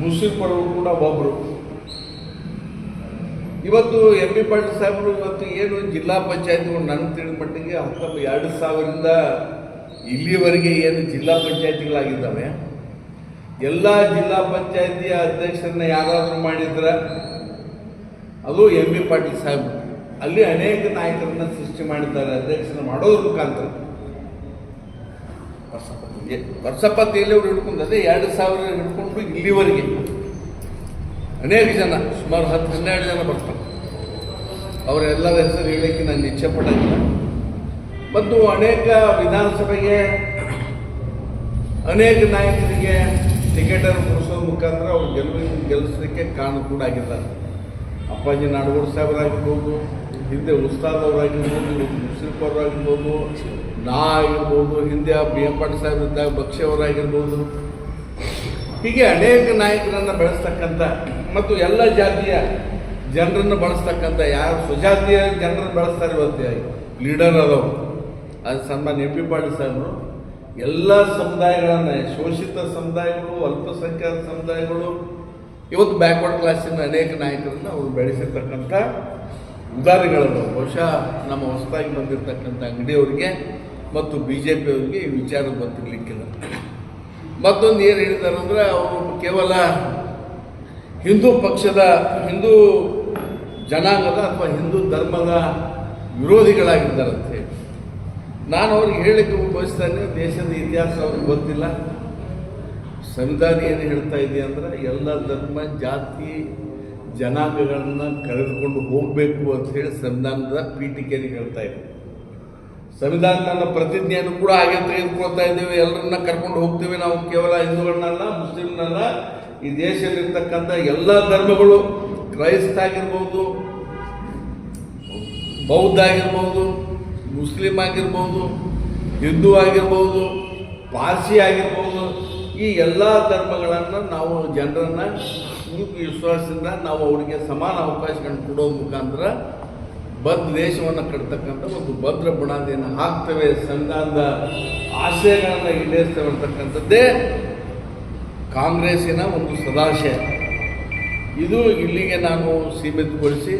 Muslim ಪಡವರು ಕೂಡ ಒಬ್ಬರು ಇವತ್ತು ಎಂ ಬಿ ಪಾಟೀಲ್ ಸಾಹೇಬರು ಇವತ್ತು ಏನು ಜಿಲ್ಲಾ ಪಂಚಾಯತ್ಗಳು ನನಗೆ ತಿಳಿದ ಮಟ್ಟಿಗೆ ಹತ್ತೊಂಬತ್ತು ಎರಡು ಸಾವಿರದಿಂದ ಇಲ್ಲಿವರೆಗೆ ಏನು ಜಿಲ್ಲಾ ಪಂಚಾಯತಿಗಳಾಗಿದ್ದಾವೆ. ಎಲ್ಲ ಜಿಲ್ಲಾ ಪಂಚಾಯತಿಯ ಅಧ್ಯಕ್ಷರನ್ನ ಯಾರಾದರೂ ಮಾಡಿದ್ರೆ ಅದು ಎಂ ಬಿ ಪಾಟೀಲ್ ಸಾಹೇಬರು. ಅಲ್ಲಿ ಅನೇಕ ನಾಯಕರನ್ನ ಸೃಷ್ಟಿ ಮಾಡಿದ್ದಾರೆ, ಅಧ್ಯಕ್ಷರನ್ನ ಮಾಡೋದ್ರ ಮುಖಾಂತರ. ವರ್ಷಪತಿಯಲ್ಲಿ ಅವ್ರು ಹಿಡ್ಕೊಂಡು ಅದೇ ಎರಡು ಸಾವಿರ ಹಿಡ್ಕೊಂಡು ಇಲ್ಲಿವರೆಗೆ. ಅನೇಕ ಜನ, ಸುಮಾರು ಹತ್ತು, ಹನ್ನೆರಡು ಜನ ಬರ್ತಾರೆ. ಅವರೆಲ್ಲರ ಹೆಸರು ಹೇಳಕ್ಕೆ ನಾನು ಇಚ್ಛೆ ಪಡೋದಿಲ್ಲ ಮತ್ತು ಅನೇಕ ವಿಧಾನಸಭೆಗೆ, ಅನೇಕ ನಾಯಕರಿಗೆ ಟಿಕೆಟನ್ನು ಕೊಡಿಸೋ ಮುಖಾಂತರ ಅವ್ರು ಗೆಲುವಿನ ಗೆಲ್ಲಿಸಲಿಕ್ಕೆ ಕಾರಣ ಕೂಡ ಆಗಿದ್ದಾರೆ. ಅಪ್ಪಾಜಿ ನಾಡಗೌಡ ಸಾಹೇಬರಾಗಿರ್ಬೋದು, ಹಿಂದೆ ಉಸ್ತಾದವರಾಗಿರ್ಬೋದು ಅವರಾಗಿರ್ಬೋದು ನಾ ಆಗಿರ್ಬೋದು ಹಿಂದೆ ಬಿ ಎಂ ಪಾಟೀಲ್ ಸಾಹೇಬ್ ಇದ್ದಾಗ ಬಕ್ಷಿ ಅವರಾಗಿರ್ಬೋದು ಹೀಗೆ ಅನೇಕ ನಾಯಕರನ್ನು ಬೆಳೆಸ್ತಕ್ಕಂಥ ಮತ್ತು ಎಲ್ಲ ಜಾತಿಯ ಜನರನ್ನು ಬಳಸ್ತಕ್ಕಂಥ ಯಾರು ಸ್ವಜಾತಿಯ ಜನರನ್ನು ಬೆಳೆಸ್ತಾರೆ ಇವತ್ತು ಲೀಡರ್ ಅದವರು ಅದು ಸನ್ಮಾನ್ಯ ಎಂ ಪಿ ಪಾಟೀಲ್ ಸಾಹೇಬರು. ಎಲ್ಲ ಸಮುದಾಯಗಳನ್ನು, ಶೋಷಿತ ಸಮುದಾಯಗಳು, ಅಲ್ಪಸಂಖ್ಯಾತ ಸಮುದಾಯಗಳು, ಇವತ್ತು ಬ್ಯಾಕ್ವರ್ಡ್ ಕ್ಲಾಸಿನ ಅನೇಕ ನಾಯಕರನ್ನು ಅವರು ಬೆಳೆಸಿರ್ತಕ್ಕಂಥ ಉದಾಹರಣೆಗಳನ್ನು ಬಹುಶಃ ನಮ್ಮ ಹೊಸದಾಗಿ ಬಂದಿರತಕ್ಕಂಥ ಅಂಗಡಿಯವರಿಗೆ ಮತ್ತು ಬಿ ಜೆ ಪಿಯವರಿಗೆ ಈ ವಿಚಾರ ಗೊತ್ತಿರಲಿಕ್ಕಿಲ್ಲ ಮತ್ತೊಂದು ಏನು ಹೇಳಿದ್ದಾರೆ ಅಂದರೆ ಅವರು ಕೇವಲ ಹಿಂದೂ ಪಕ್ಷದ, ಹಿಂದೂ ಜನಾಂಗದ ಅಥವಾ ಹಿಂದೂ ಧರ್ಮದ ವಿರೋಧಿಗಳಾಗಿದ್ದಾರಂತೆ ನಾನು ಅವ್ರಿಗೆ ಹೇಳಲಿಕ್ಕೆ ಬಯಸ್ತಾನೆ, ದೇಶದ ಇತಿಹಾಸ ಅವ್ರಿಗೆ ಗೊತ್ತಿಲ್ಲ. ಸಂವಿಧಾನ ಏನು ಹೇಳ್ತಾ ಇದೆ ಅಂದರೆ, ಎಲ್ಲ ಧರ್ಮ, ಜಾತಿ, ಜನಾಂಗಗಳನ್ನು ಕರೆದುಕೊಂಡು ಹೋಗಬೇಕು ಅಂತ ಹೇಳಿ ಸಂವಿಧಾನದ ಪೀಠಿಕೆಯಲ್ಲಿ ಹೇಳ್ತಾ ಇದೆ. ಸಂವಿಧಾನ ನನ್ನ ಪ್ರತಿಜ್ಞೆಯನ್ನು ಕೂಡ ಹಾಗೆ ತೆಗೆದುಕೊಳ್ತಾ ಇದ್ದೇವೆ. ಎಲ್ಲರನ್ನ ಕರ್ಕೊಂಡು ಹೋಗ್ತೇವೆ ನಾವು. ಕೇವಲ ಹಿಂದೂಗಳನ್ನಲ್ಲ, ಮುಸ್ಲಿಮ್ನಲ್ಲ. ಈ ದೇಶದಲ್ಲಿರ್ತಕ್ಕಂಥ ಎಲ್ಲ ಧರ್ಮಗಳು ಕ್ರೈಸ್ತ ಆಗಿರ್ಬೋದು ಬೌದ್ಧ ಆಗಿರ್ಬೋದು, ಮುಸ್ಲಿಂ ಆಗಿರ್ಬೋದು, ಹಿಂದೂ ಆಗಿರ್ಬೋದು, ಪಾರ್ಸಿ ಆಗಿರ್ಬೋದು, ಈ ಎಲ್ಲ ಧರ್ಮಗಳನ್ನು ನಾವು ಜನರನ್ನು ವಿಶ್ವಾಸದಿಂದ ನಾವು ಅವರಿಗೆ ಸಮಾನ ಅವಕಾಶಗಳನ್ನು ಕೊಡೋ ಮುಖಾಂತರ ಬದ್ಧ ದೇಶವನ್ನು ಕಟ್ತಕ್ಕಂಥ ಒಂದು ಭದ್ರ ಬುಣಾದಿಯನ್ನು ಹಾಕ್ತೇವೆ ಸಂಘದ ಆಶಯಗಳನ್ನು ಈಡೇರಿಸ್ತೇವೆ ಅಂತಕ್ಕಂಥದ್ದೇ ಕಾಂಗ್ರೆಸ್ಸಿನ ಒಂದು ಸದಾಶಯ. ಇದು ಇಲ್ಲಿಗೆ ನಾನು ಸೀಮಿತಗೊಳಿಸಿ.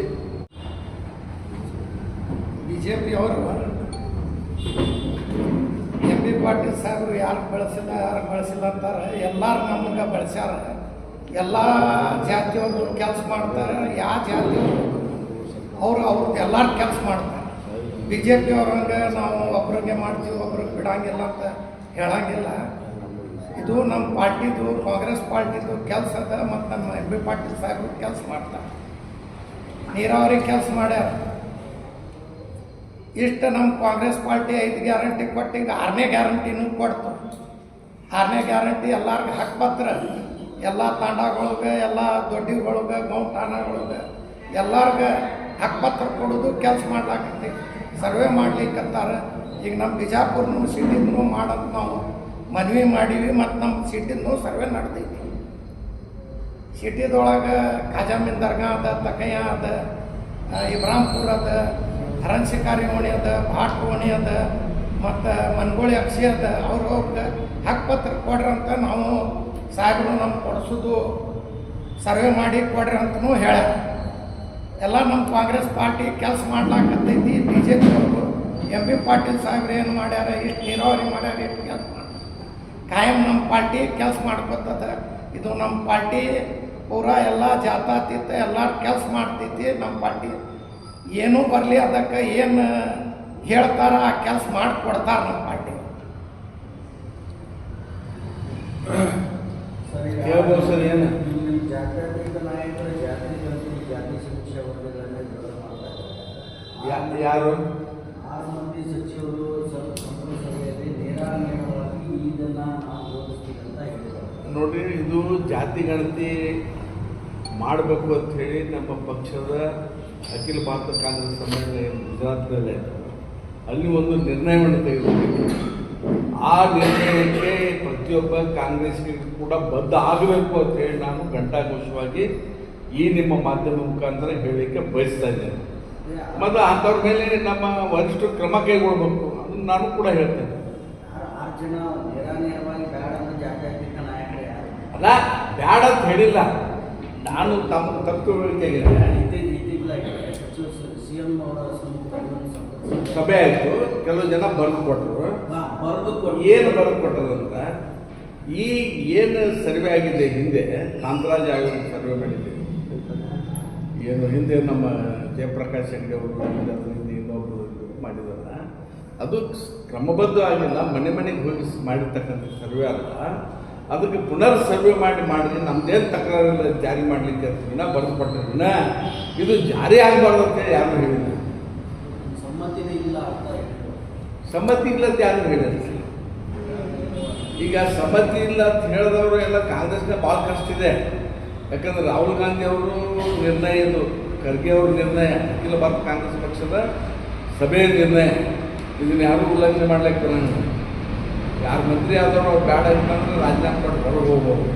ಬಿಜೆಪಿ ಅವರು ಪಿಯವರು ಎಂ ಬಿ ಪಾಟೀಲ್ ಸಾಹೇಬರು ಯಾರು ಬೆಳೆಸಿಲ್ಲ ಯಾರು ಬೆಳೆಸಿಲ್ಲ ಅಂತಾರೆ. ಎಲ್ಲರೂ ನಮಗೆ ಬೆಳೆಸ್ಯಾರ. ಎಲ್ಲ ಜಾತಿಯವರು ಕೆಲಸ ಮಾಡ್ತಾರೆ. ಯಾವ ಜಾತಿಯವರು ಅವರು ಅವ್ರಿಗೆ ಎಲ್ಲರೂ ಕೆಲಸ ಮಾಡ್ತಾರೆ. ಬಿ ಜೆ ಪಿ ಅವ್ರಂಗೆ ನಾವು ಒಬ್ರಿಗೆ ಮಾಡ್ತೀವಿ, ಒಬ್ರಿಗೆ ಬಿಡಂಗಿಲ್ಲ ಅಂತ ಹೇಳಂಗಿಲ್ಲ. ಇದು ನಮ್ಮ ಪಾರ್ಟಿದು, ಕಾಂಗ್ರೆಸ್ ಪಾರ್ಟಿದು ಕೆಲಸ ಅದ ಮತ್ತು ನಮ್ಮ ಎಂ ಬಿ ಪಾಟೀಲ್ ಸಾಹೇಬ್ರು ಕೆಲಸ ಮಾಡ್ತಾರೆ. ನೀರಾವರಿ ಕೆಲಸ ಮಾಡ್ಯಾರ. ಇಷ್ಟು ನಮ್ಮ ಕಾಂಗ್ರೆಸ್ ಪಾರ್ಟಿ ಐದು ಗ್ಯಾರಂಟಿ ಕೊಟ್ಟು ಈಗ ಆರನೇ ಗ್ಯಾರಂಟಿನೂ ಕೊಡ್ತು. ಆರನೇ ಗ್ಯಾರಂಟಿ ಎಲ್ಲರಿಗೂ ಹಾಕ್ಬತ್ರ. ಎಲ್ಲ ತಾಂಡಗಳಿಗೆ, ಎಲ್ಲ ದೊಡ್ಡಿಗಳಿಗೆ ಗೌ ಠಾಣಗಳಿಗೆ ಎಲ್ಲರಿಗೆ ಹಕ್ಪತ್ರ ಕೊಡೋದು ಕೆಲಸ ಮಾಡ್ಲಾಕತ್ತಿ. ಸರ್ವೆ ಮಾಡ್ಲಿಕ್ಕತ್ತಾರ ಈಗ ನಮ್ಮ ಬಿಜಾಪುರನು ಸಿಟಿನೂ ಮಾಡಂತ ನಾವು ಮನವಿ ಮಾಡೀವಿ ಮತ್ತು ನಮ್ಮ ಸಿಟಿನೂ ಸರ್ವೆ ನಡೆದೈತಿ. ಸಿಟಿದೊಳಗೆ ಖಾಜಾಮಿನ್ ದರ್ಗಾ ಅದ ತಕಯ್ಯ ಅದ ಇಬ್ರಾಂಪುರ ಅದ ಹರನ್ ಓಣಿ ಅದ ಭಾಟ್ ಓಣಿ ಅದ, ಮತ್ತು ಮನ್ಗೋಳಿ ಅಕ್ಷಿ ಅದ, ಅವ್ರು ಅವ್ರಿಗೆ ಹಕ್ಪತ್ರ ಕೊಡ್ರಿ ಅಂತ ನಾವು ಸಾಹೇಬ್ರು ನಮ್ಗೆ ಕೊಡಿಸೋದು, ಸರ್ವೆ ಮಾಡಿ ಕೊಡ್ರಿ ಅಂತಲೂ ಹೇಳ್ಯಾರ. ಎಲ್ಲ ನಮ್ಮ ಕಾಂಗ್ರೆಸ್ ಪಾರ್ಟಿ ಕೆಲಸ ಮಾಡ್ಲಾಕತ್ತೈತಿ ಬಿ ಜೆ ಪಿಯವರು ಎಂ ಬಿ ಪಾಟೀಲ್ ಸಾಹೇಬ್ರು ಏನು ಮಾಡ್ಯಾರ, ಇಷ್ಟು ನೀರಾವರಿ ಮಾಡ್ಯಾರ, ಇಷ್ಟು ಕೆಲಸ ಕಾಯಂ ನಮ್ಮ ಪಾರ್ಟಿ ಕೆಲಸ ಮಾಡ್ಕೊತದ. ಇದು ನಮ್ಮ ಪಾರ್ಟಿ ಪೂರಾ ಎಲ್ಲ ಜಾತಾತೀತ ಎಲ್ಲರೂ ಕೆಲಸ ಮಾಡ್ತೈತಿ ನಮ್ಮ ಪಾರ್ಟಿ. ಏನೂ ಬರಲಿ ಅದಕ್ಕೆ ಏನು ಹೇಳ್ತಾರ ಆ ಕೆಲಸ ಮಾಡಿಕೊಡ್ತಾರೆ ನಮ್ಮ ಪಾರ್ಟಿ. ಸರ್, ಏನು ಇಲ್ಲಿ ಜಾತ್ಯತೀತ ನಾಯಕರು ಜಾತಿ ಜನತೆ ಜಾತಿ ಸಮೀಕ್ಷೆ ವರ್ಗಗಳನ್ನೇ ವಿರೋಧ ಮಾಡ್ತಾರೆ ಯಾ- ಯಾರು ಆರು ಮಂದಿ ಸಚಿವರು ಸ- ಸಂಪುಟ ಸಭೆಯಲ್ಲಿ ನೇರಾನೇರವಾಗಿ ಇದನ್ನ ನಾವು ವಿರೋಧಿಸ್ತೀವಿ ಅಂತ ಹೇಳಿದ್ದಾರೆ ನೋಡ್ರಿ ಇದು ಜಾತಿ ಗಣತಿ ಮಾಡಬೇಕು ಅಂತ ಹೇಳಿ ನಮ್ಮ ಪಕ್ಷದ ಅಖಿಲ ಭಾರತ ಕಾಂಗ್ರೆಸ್ ಸಮ್ಮೇಳನ ಗುಜರಾತ್ನಲ್ಲೇ ಅಲ್ಲಿ ಒಂದು ನಿರ್ಣಯವನ್ನು ತೆಗೆದುಕೊಂಡಿದೆ ಆ ನಿರ್ಣಯಕ್ಕೆ ಪ್ರತಿಯೊಬ್ಬ ಕಾಂಗ್ರೆಸ್ಗೆ ಕೂಡ ಬದ್ಧ ಆಗಬೇಕು ಅಂತ ಹೇಳಿ ನಾನು ಘಂಟಾಘೋಷವಾಗಿ ಈ ನಿಮ್ಮ ಮಾಧ್ಯಮ ಮುಖಾಂತರ ಹೇಳಲಿಕ್ಕೆ ಬಯಸ್ತಾ ಇದ್ದೇನೆ. ಮತ್ತು ಅಂಥವ್ರ ಮೇಲೆ ನಮ್ಮ ವರಿಷ್ಠರು ಕ್ರಮ ಕೈಗೊಳ್ಬೇಕು ಅದನ್ನು ನಾನು ಕೂಡ ಹೇಳ್ತೇನೆ. ಅಲ್ಲ ಬ್ಯಾಡ ಅಂತ ಹೇಳಿಲ್ಲ. ನಾನು ತಮ್ಮ ತಪ್ಪು ಸಭೆ ಆಯಿತು. ಕೆಲವು ಜನ ಬರೆದು ಕೊಟ್ಟರು. ಏನು ಬರೆದು ಕೊಟ್ಟದಂದ್ರೆ ಈ ಏನು ಸರ್ವೆ ಆಗಿದೆ ಹಿಂದೆ ಕಾಂತರಾಜ್ ಆಯೋಗ ಸರ್ವೆ ಮಾಡಿದೆ ಏನು ಹಿಂದೆ ನಮ್ಮ ಜಯಪ್ರಕಾಶ್ ಹೆಗ್ಡೆ ಅವರು ಹಿಂದೆ ಇವ್ರು ಮಾಡಿದಾರ ಅದು ಕ್ರಮಬದ್ಧ ಆಗಿಲ್ಲ ಮನೆ ಮನೆಗೆ ಹೋಗಿ ಮಾಡಿರ್ತಕ್ಕಂಥ ಸರ್ವೆ ಅಲ್ಲ. ಅದಕ್ಕೆ ಪುನರ್ ಸರ್ವೆ ಮಾಡಿ ಮಾಡಿದ್ರೆ ನಮ್ದೇನು ತಕರಾರಿಲ್ಲ ಜಾರಿ ಮಾಡಲಿಕ್ಕೆ ಅಂತ ದಿನ ಬರೆದು ಕೊಟ್ಟರೆ ವಿನ ಇದು ಜಾರಿ ಆಗಬಾರ್ದು ಅಂತ ಯಾರು ಹೇಳಿಲ್ಲ. ಸಮ್ಮತಿನೇ ಇಲ್ಲ ಅಂತ ಹೇಳಿದ್ರು. ಸಮ್ಮತಿ ಇಲ್ಲ ಅಂತ ಯಾರು ಹೇಳಿದ್ರು ಈಗ ಸಮ್ಮತಿ ಇಲ್ಲ ಅಂತ ಹೇಳಿದವರು ಎಲ್ಲ ಕಾಂಗ್ರೆಸ್ನ ಭಾಳ ಕಷ್ಟ ಇದೆ. ಯಾಕಂದ್ರೆ ರಾಹುಲ್ ಗಾಂಧಿ ಅವರು ನಿರ್ಣಯ ಇದು ಖರ್ಗೆ ಅವ್ರ ನಿರ್ಣಯ ಅಖಿಲ ಭಾರತ ಕಾಂಗ್ರೆಸ್ ಪಕ್ಷದ ಸಭೆಯ ನಿರ್ಣಯ. ಇದನ್ನ ಯಾರೂ ಉಲ್ಲಂಘನೆ ಮಾಡ್ಲಿಕ್ಕೆ ಬರೋಂಗಿಲ್ಲ. ಯಾರು ಮಂತ್ರಿ ಆದವರು ಅವ್ರು ಬೇಡ ಅಂತಂದ್ರೆ ರಾಜೀನಾಮೆ ಕೊಟ್ಟು ಹೊರಗೆ ಹೋಗ್ಬೋದು.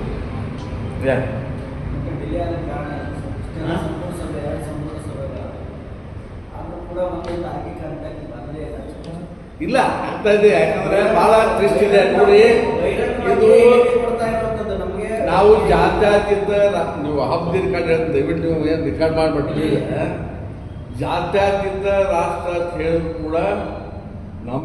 ಇಲ್ಲ. ಆಗ್ತಾ ಇದೆ. ಯಾಕಂದ್ರೆ ಭಾಳ ಟ್ರಿಸ್ಟ್ ಇದೆ ನೋಡಿ ಇದು ಹೇಳಿಕೆ ಕೊಡ್ತಾ ಇರುವಂಥದ್ದು ನಮಗೆ ನಾವು ಜಾತ್ಯಾತೀತ ನೀವು ಹಬ್ಬದ ರೆಕಾರ್ಡ್ ದಯವಿಟ್ಟು ನೀವು ಏನು ರೆಕಾರ್ಡ್ ಮಾಡಿಬಿಟ್ಟಿದ್ದೀವಿ ಜಾತ್ಯಾತೀತ ರಾಷ್ಟ್ರ ಅಂತ ಹೇಳಿದ್ರು ಕೂಡ ನಮ್ಮ